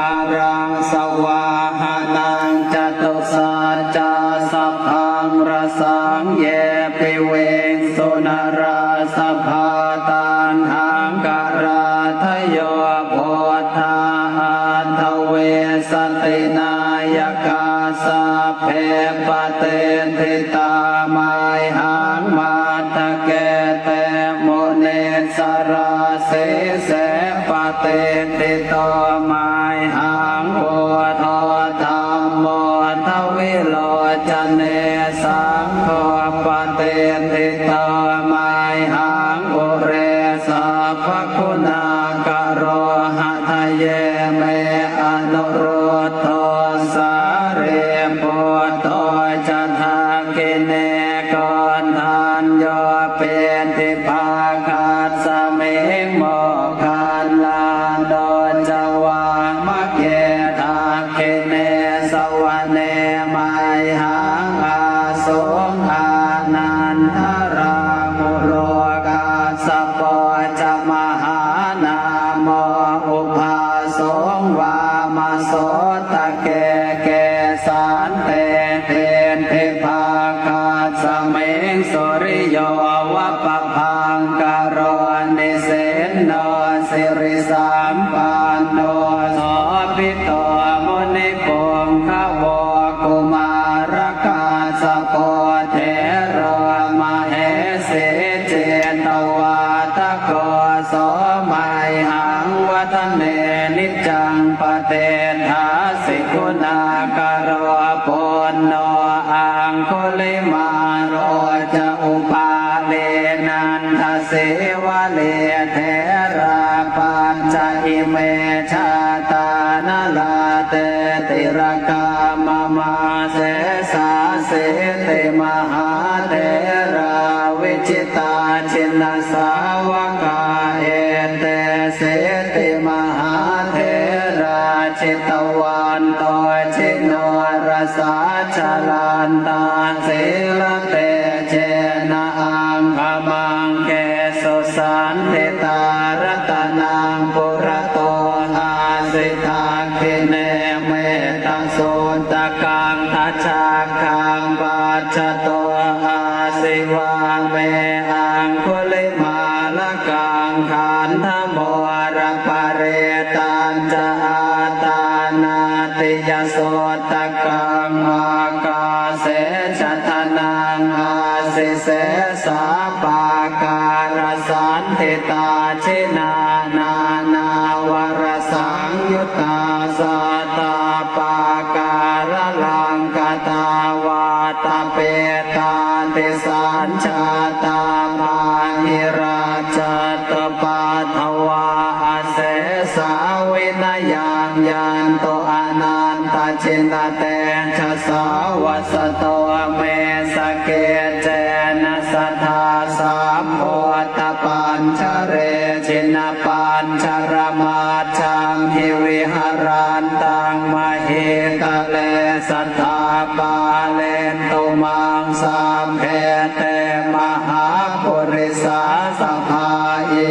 อารังสวาหานังจตุสัจจสัพพังรสังเยปิเวงสุนราสภาตันหังการาทโยโพธาอันทเวสตินายกาสเพปเตนทิตามายหา เปะเตนทิตามายหังโอทอธรรมโมทวิโลจเนสังโฆปเตนทิตามายหังโอเรสัพคุณากะโรหะทะเยเมอนุโรโทสาเรปุตโตจัน วเนมายหังอาสงอานันทรามุโรกาสปอจมหานามอุภาสงวามาโสตะเกเกสานเตเทนเทภาคาสเมงสุริโยวะปะพังกโรนิเสนนสิริสามปันโนสภิโต นิจจังปะเตทาสิกุณากโรปุณโนอังคุลิมาโรจะอุปาเลนันทเสวะเลเทราปัญจอิเมชาตานาลาเตติรกามมาเสสาเสติมหาเทราวิจิตาชินสาวกาเอเตเสติมา ชิตวันตชิโนรสาชลันตาศิลเตเจนะอังคมังเกสุสันติตารตนังปุระโตอาสิทาคิเนเมตังสุนตกังทัชชาคังปัจจโตอาสิวังเมอังคุลิมา ติยโสตะกังอากาเสชะทนังอาสิเสสาปาการสันติตาชินานานาวรสังยุตตาสตาปาการลังกตาวาตาเปตาติสัญชาตามาหิรา วินายังยันโตอนันตชินเตชะสาวัสโตเมสเกเจนะสัทธาสามโพตปัญชเรชินปัญชรมาชังหิวิหารันตังมหิตะเลสัทธาปาเลนตุมังสามเพเต